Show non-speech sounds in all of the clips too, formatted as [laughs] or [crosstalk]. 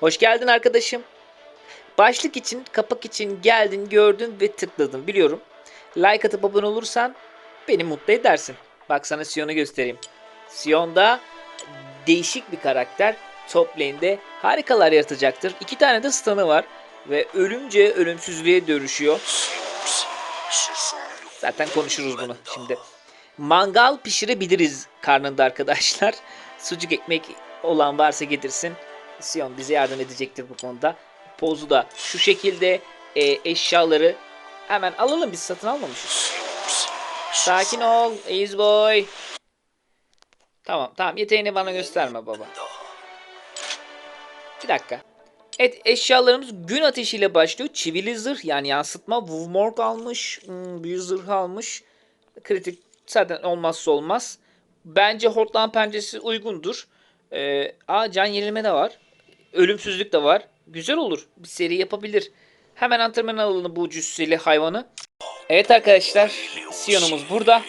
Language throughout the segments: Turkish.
Hoş geldin arkadaşım. Başlık için, kapak için geldin, gördün ve tıkladın biliyorum. Like atıp abone olursan beni mutlu edersin. Bak sana Sion'u göstereyim. Sion da değişik bir karakter. Top lane'de harikalar yaratacaktır. İki tane de stun'ı var. Ve ölümce ölümsüzlüğe dönüşüyor. Zaten konuşuruz bunu şimdi. Mangal pişirebiliriz karnında arkadaşlar. Sucuk ekmek olan varsa getirsin. Sion bize yardım edecektir bu konuda. Pozu da şu şekilde e, eşyaları hemen alalım biz satın almamışız. Sakin ol Ace Boy. Tamam tamam yeteneğini bana gösterme baba. Bir dakika. Evet eşyalarımız gün ateşiyle başlıyor. Çivili zırh yani yansıtma. Wuvmorg almış. Hmm, büyü zırh almış. Kritik zaten olmazsa olmaz. Bence hortlan pençesi uygundur. Ee, aa can yenileme de var. Ölümsüzlük de var. Güzel olur. Bir seri yapabilir. Hemen antrenman alalım bu cüsseli hayvanı. Evet arkadaşlar. Sion'umuz burada.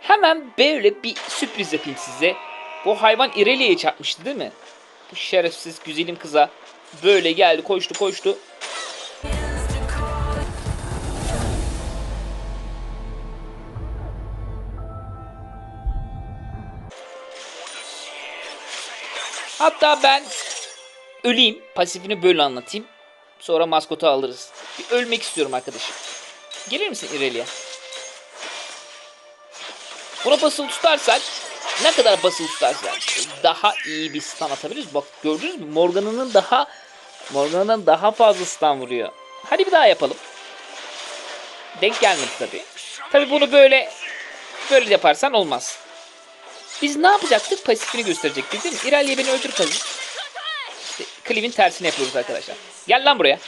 Hemen böyle bir sürpriz yapayım size. Bu hayvan İrelia'ya çarpmıştı değil mi? Bu şerefsiz güzelim kıza böyle geldi koştu koştu. Hatta ben öleyim. Pasifini böyle anlatayım. Sonra maskotu alırız. Bir ölmek istiyorum arkadaşım. Gelir misin İrelia? Buna basılı tutarsak ne kadar basılı tutarsak daha iyi bir stun atabiliriz. Bak gördünüz mü? Morgana'nın daha Morgana'dan daha fazla stun vuruyor. Hadi bir daha yapalım. Denk gelmedi tabi. Tabi bunu böyle böyle yaparsan olmaz. Biz ne yapacaktık? Pasifini gösterecektik değil mi? İraliye beni öldür kazı. Clive'in tersini yapıyoruz arkadaşlar. Gel lan buraya.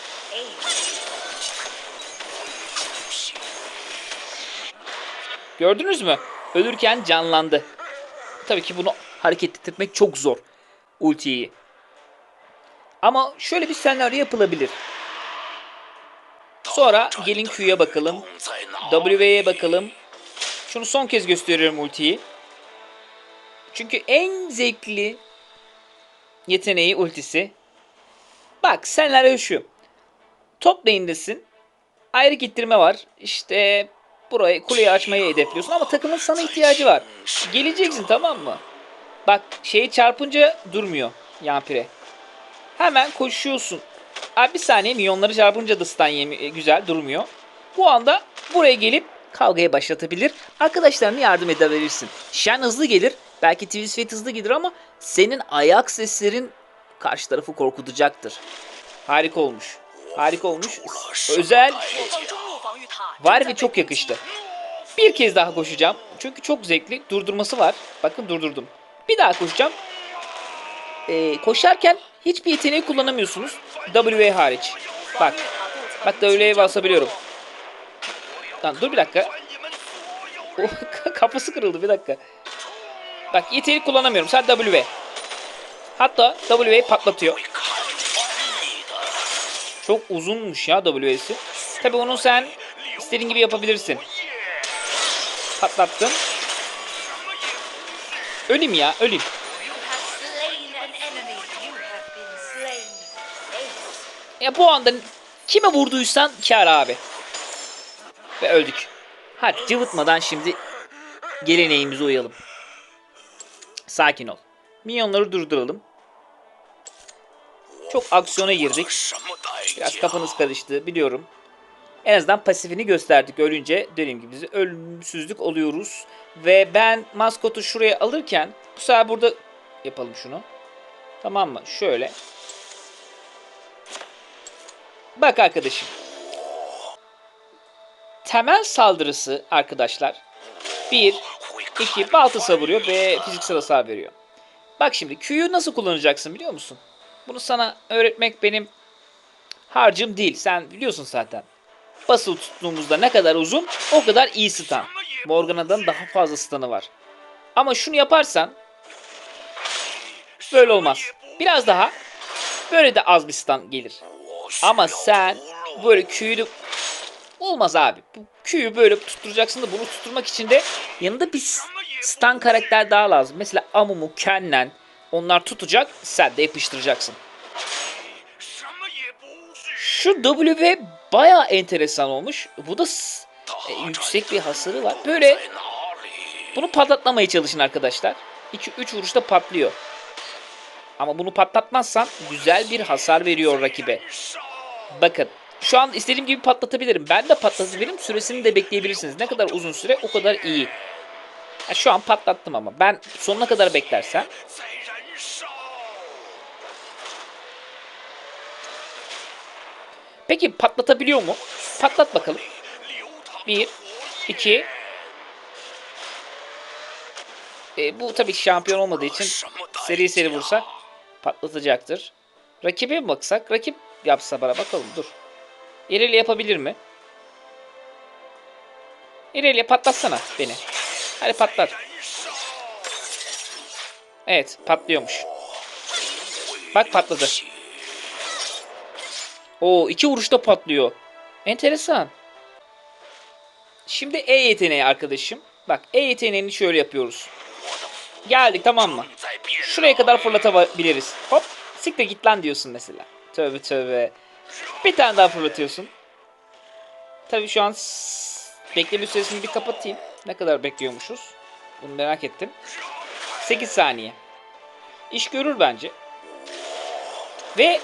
Gördünüz mü? Ölürken canlandı. Tabii ki bunu hareket ettirmek çok zor. Ultiyi. Ama şöyle bir senaryo yapılabilir. Sonra gelin Q'ya bakalım. W'ye bakalım. Şunu son kez gösteriyorum ultiyi. Çünkü en zevkli yeteneği ultisi. Bak senaryo şu. Top lane'desin. Ayrı gittirme var. İşte burayı kuleyi açmayı hedefliyorsun ama takımın sana ihtiyacı var. Geleceksin tamam mı? Bak şeyi çarpınca durmuyor Yampire. Hemen koşuyorsun. Abi bir saniye milyonları çarpınca da yemi e, güzel durmuyor. Bu anda buraya gelip kavgaya başlatabilir. Arkadaşlarına yardım edebilirsin. Shen hızlı gelir. Belki Twist hızlı gelir ama senin ayak seslerin karşı tarafı korkutacaktır. Harika olmuş. Harika olmuş. Özel var ve çok yakıştı. Bir kez daha koşacağım. Çünkü çok zevkli. Durdurması var. Bakın durdurdum. Bir daha koşacağım. Ee, koşarken hiçbir yeteneği kullanamıyorsunuz. WA hariç. Bak. Bak WA'ye basabiliyorum. Lan dur bir dakika. Oh, [laughs] kafası kırıldı bir dakika. Bak yeteneği kullanamıyorum. Sen W. Hatta W'yi patlatıyor. Çok uzunmuş ya W'si. Tabi onu sen istediğin gibi yapabilirsin. Patlattın. Öleyim ya öleyim. Ya bu anda kime vurduysan kar abi. Ve öldük. Hadi cıvıtmadan şimdi geleneğimize uyalım. Sakin ol. Minyonları durduralım. Çok aksiyona girdik. Biraz kafanız karıştı biliyorum. En azından pasifini gösterdik. Ölünce dediğim gibi biz ölümsüzlük oluyoruz. Ve ben maskotu şuraya alırken bu sefer burada yapalım şunu. Tamam mı? Şöyle. Bak arkadaşım. Temel saldırısı arkadaşlar. 1, 2 balta savuruyor ve fiziksel hasar veriyor. Bak şimdi Q'yu nasıl kullanacaksın biliyor musun? Bunu sana öğretmek benim harcım değil. Sen biliyorsun zaten. Basılı tuttuğumuzda ne kadar uzun o kadar iyi stun. Morgana'dan daha fazla stun'ı var. Ama şunu yaparsan böyle olmaz. Biraz daha böyle de az bir stun gelir. Ama sen böyle Q'yu olmaz abi. Bu Q'yu böyle tutturacaksın da bunu tutturmak için de yanında bir stun karakter daha lazım. Mesela Amumu, Kennen onlar tutacak sen de yapıştıracaksın. Şu W baya enteresan olmuş. Bu da e, yüksek bir hasarı var. Böyle bunu patlatmamaya çalışın arkadaşlar. 2-3 vuruşta patlıyor. Ama bunu patlatmazsan güzel bir hasar veriyor rakibe. Bakın şu an istediğim gibi patlatabilirim. Ben de patlatabilirim. Süresini de bekleyebilirsiniz. Ne kadar uzun süre o kadar iyi. Yani şu an patlattım ama ben sonuna kadar beklersem Peki patlatabiliyor mu? Patlat bakalım. Bir, iki. E, bu tabii ki şampiyon olmadığı için seri seri vursa patlatacaktır. Rakibe mi baksak? Rakip yapsa bana bakalım dur. İreli yapabilir mi? İreli patlatsana beni. Hadi patlat. Evet patlıyormuş. Bak patladı. O iki vuruşta patlıyor. Enteresan. Şimdi E yeteneği arkadaşım. Bak E yeteneğini şöyle yapıyoruz. Geldik tamam mı? Şuraya kadar fırlatabiliriz. Hop siktir git lan diyorsun mesela. Tövbe tövbe. Bir tane daha fırlatıyorsun. Tabi şu an bekleme süresini bir kapatayım. Ne kadar bekliyormuşuz? Bunu merak ettim. 8 saniye. İş görür bence. Ve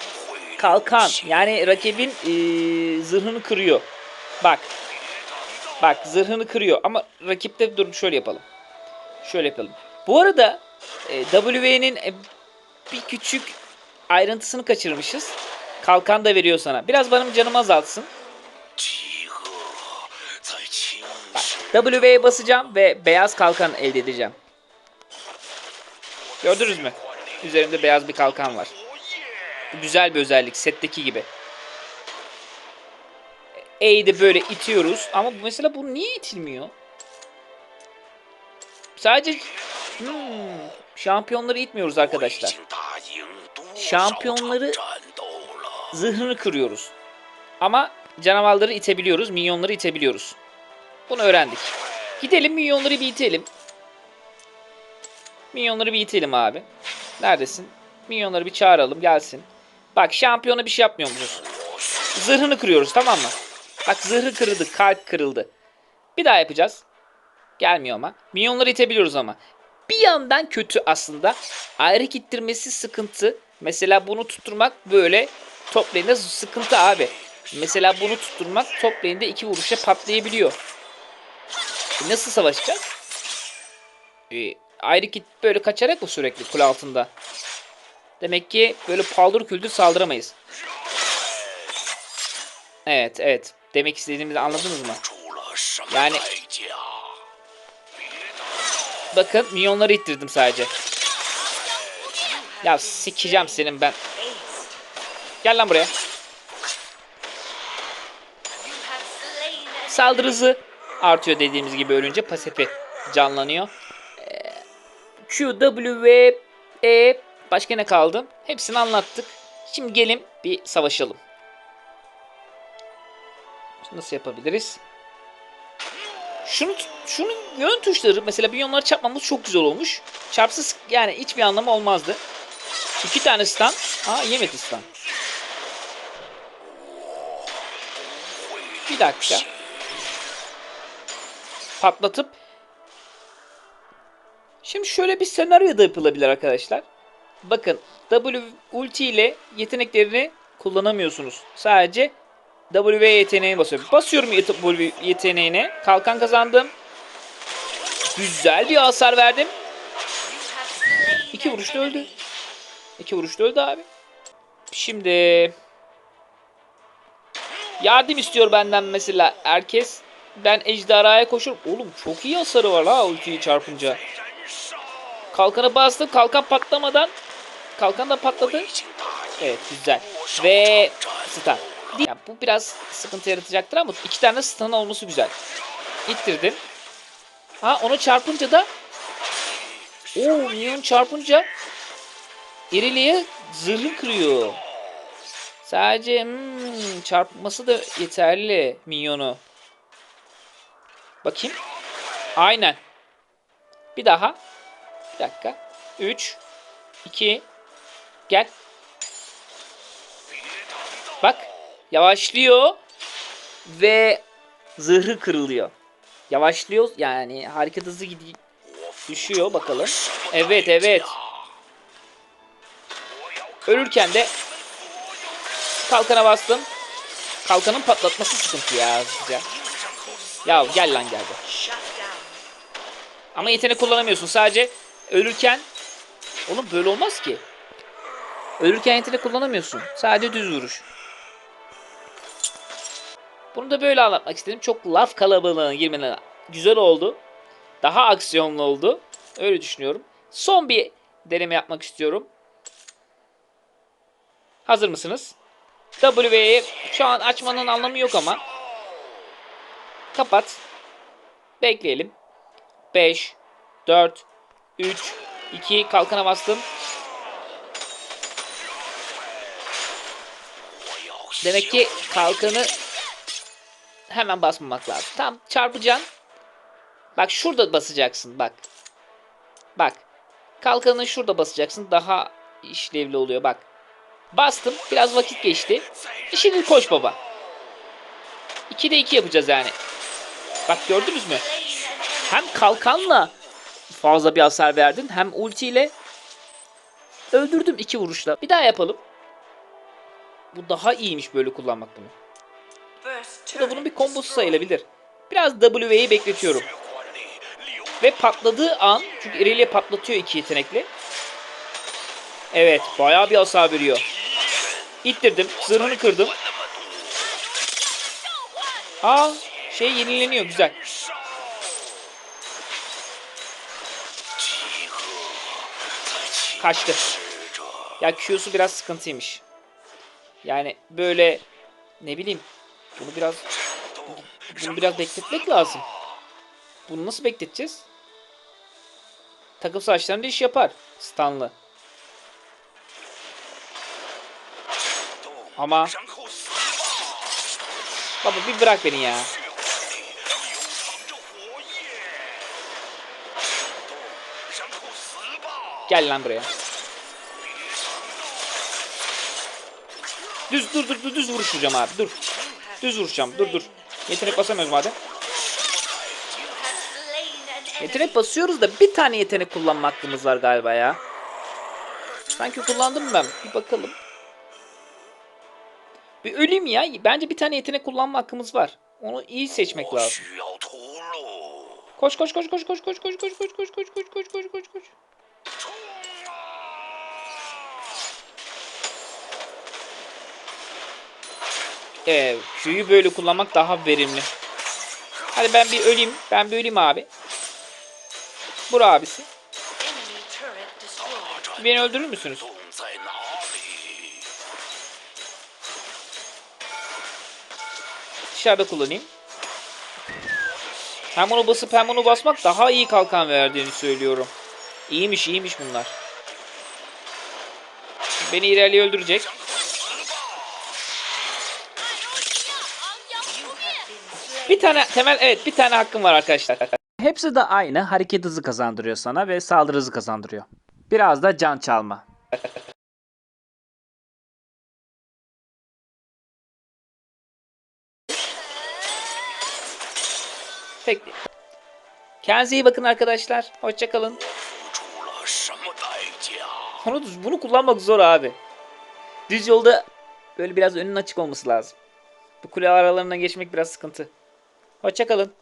kalkan yani rakibin eee, zırhını kırıyor. Bak. Bak zırhını kırıyor ama rakipte dur şöyle yapalım. Şöyle yapalım. Bu arada e, WW'nin e, bir küçük ayrıntısını kaçırmışız. Kalkan da veriyor sana. Biraz benim canımı azaltsın. W'ye basacağım ve beyaz kalkan elde edeceğim. Gördünüz mü? Üzerimde beyaz bir kalkan var. Bu güzel bir özellik. Setteki gibi. E'yi de böyle itiyoruz. Ama mesela bu niye itilmiyor? Sadece hmm, şampiyonları itmiyoruz arkadaşlar. Şampiyonları zırhını kırıyoruz. Ama canavarları itebiliyoruz. Minyonları itebiliyoruz. Bunu öğrendik. Gidelim minyonları bir itelim. Minyonları bir itelim abi. Neredesin? Minyonları bir çağıralım gelsin. Bak şampiyona bir şey yapmıyormuşuz. Zırhını kırıyoruz tamam mı? Bak zırhı kırıldı. Kalp kırıldı. Bir daha yapacağız. Gelmiyor ama. Minyonları itebiliyoruz ama. Bir yandan kötü aslında. Ayrı ittirmesi sıkıntı. Mesela bunu tutturmak böyle top lane'de sıkıntı abi. Mesela bunu tutturmak top iki vuruşa patlayabiliyor. Nasıl savaşacağız? E, ayrı git böyle kaçarak mı sürekli kule altında? Demek ki böyle paldır küldür saldıramayız. Evet evet. Demek istediğimizi anladınız mı? Yani Bakın milyonları ittirdim sadece. Ya sikeceğim senin ben. Gel lan buraya. Saldırı artıyor dediğimiz gibi ölünce pasifi canlanıyor. Ee, Q, W, E başka ne kaldı? Hepsini anlattık. Şimdi gelin bir savaşalım. Nasıl yapabiliriz? Şunu şunun yön tuşları mesela milyonları çarpmamız çok güzel olmuş. Çarpsız yani hiçbir anlamı olmazdı. İki tane stun. Aa yemedi stun. Bir dakika. Patlatıp Şimdi şöyle bir senaryo da yapılabilir arkadaşlar. Bakın W ulti ile yeteneklerini kullanamıyorsunuz. Sadece W yeteneğine basıyorum. Basıyorum W yeteneğine. Kalkan kazandım. Güzel bir hasar verdim. İki vuruşta öldü. İki vuruşta öldü abi. Şimdi yardım istiyor benden mesela herkes ben ejderhaya koşurum. Oğlum çok iyi hasarı var la ultiyi çarpınca. Kalkanı bastım. Kalkan patlamadan. Kalkan da patladı. Evet güzel. Ve stun. Yani bu biraz sıkıntı yaratacaktır ama iki tane stun olması güzel. İttirdin. Ha onu çarpınca da Oo Neon çarpınca iriliğe zırhı kırıyor. Sadece hmm, çarpması da yeterli minyonu. Bakayım. Aynen. Bir daha. Bir dakika. 3 2 Gel. Bak. Yavaşlıyor ve zırhı kırılıyor. Yavaşlıyor yani hareket hızı gidiyor. Düşüyor bakalım. Evet evet. Ölürken de kalkana bastım. Kalkanın patlatması sıkıntı ya. Ya gel lan gel. down. Ama yetenek kullanamıyorsun. Sadece ölürken... Oğlum böyle olmaz ki. Ölürken yetenek kullanamıyorsun. Sadece düz vuruş. Bunu da böyle anlatmak istedim. Çok laf kalabalığına girmeden güzel oldu. Daha aksiyonlu oldu. Öyle düşünüyorum. Son bir deneme yapmak istiyorum. Hazır mısınız? W'yi şu an açmanın anlamı yok ama. Kapat. Bekleyelim. 5, 4, 3, 2 kalkana bastım. Demek ki kalkanı hemen basmamak lazım. Tam çarpacaksın. Bak şurada basacaksın bak. Bak. Kalkanı şurada basacaksın. Daha işlevli oluyor bak. Bastım. Biraz vakit geçti. E Şimdi koş baba. 2'de 2 yapacağız yani. Bak gördünüz mü? Hem kalkanla fazla bir hasar verdin hem ultiyle öldürdüm iki vuruşla. Bir daha yapalım. Bu daha iyiymiş böyle kullanmak bunu. Bu da bunun bir kombosu sayılabilir. Biraz W'yi bekletiyorum. Ve patladığı an çünkü Irelia patlatıyor iki yetenekli. Evet bayağı bir hasar veriyor. İttirdim. Zırhını kırdım. Aa şey yenileniyor güzel. Kaçtı. Ya Q'su biraz sıkıntıymış. Yani böyle ne bileyim bunu biraz bunu biraz bekletmek lazım. Bunu nasıl bekleteceğiz? Takım savaşlarında iş yapar. Stanlı. Ama baba bir bırak beni ya. Gel lan buraya. Düz dur dur dur düz vuruşacağım abi dur. Düz vuracağım dur dur. Yetenek basamıyoruz madem. Yetenek basıyoruz da bir tane yetenek kullanma hakkımız var galiba ya. Sanki kullandım ben? Bir bakalım. Bir öleyim ya. Bence bir tane yetenek kullanma hakkımız var. Onu iyi seçmek lazım. Koş koş koş koş koş koş koş koş koş koş koş koş koş koş koş koş. Evet, Q'yu böyle kullanmak daha verimli. Hadi ben bir öleyim. Ben bir öleyim abi. Vur abisi. Beni öldürür müsünüz? Dışarıda kullanayım. Hem onu basıp hem onu basmak daha iyi kalkan verdiğini söylüyorum. İyiymiş iyiymiş bunlar. Beni ilerleye öldürecek. Bir tane temel evet bir tane hakkım var arkadaşlar. Hepsi de aynı hareket hızı kazandırıyor sana ve saldırı hızı kazandırıyor. Biraz da can çalma. Peki. Kendinize iyi bakın arkadaşlar. Hoşçakalın. Bunu, bunu kullanmak zor abi. Düz yolda böyle biraz önün açık olması lazım. Bu kule aralarından geçmek biraz sıkıntı. Hoşçakalın.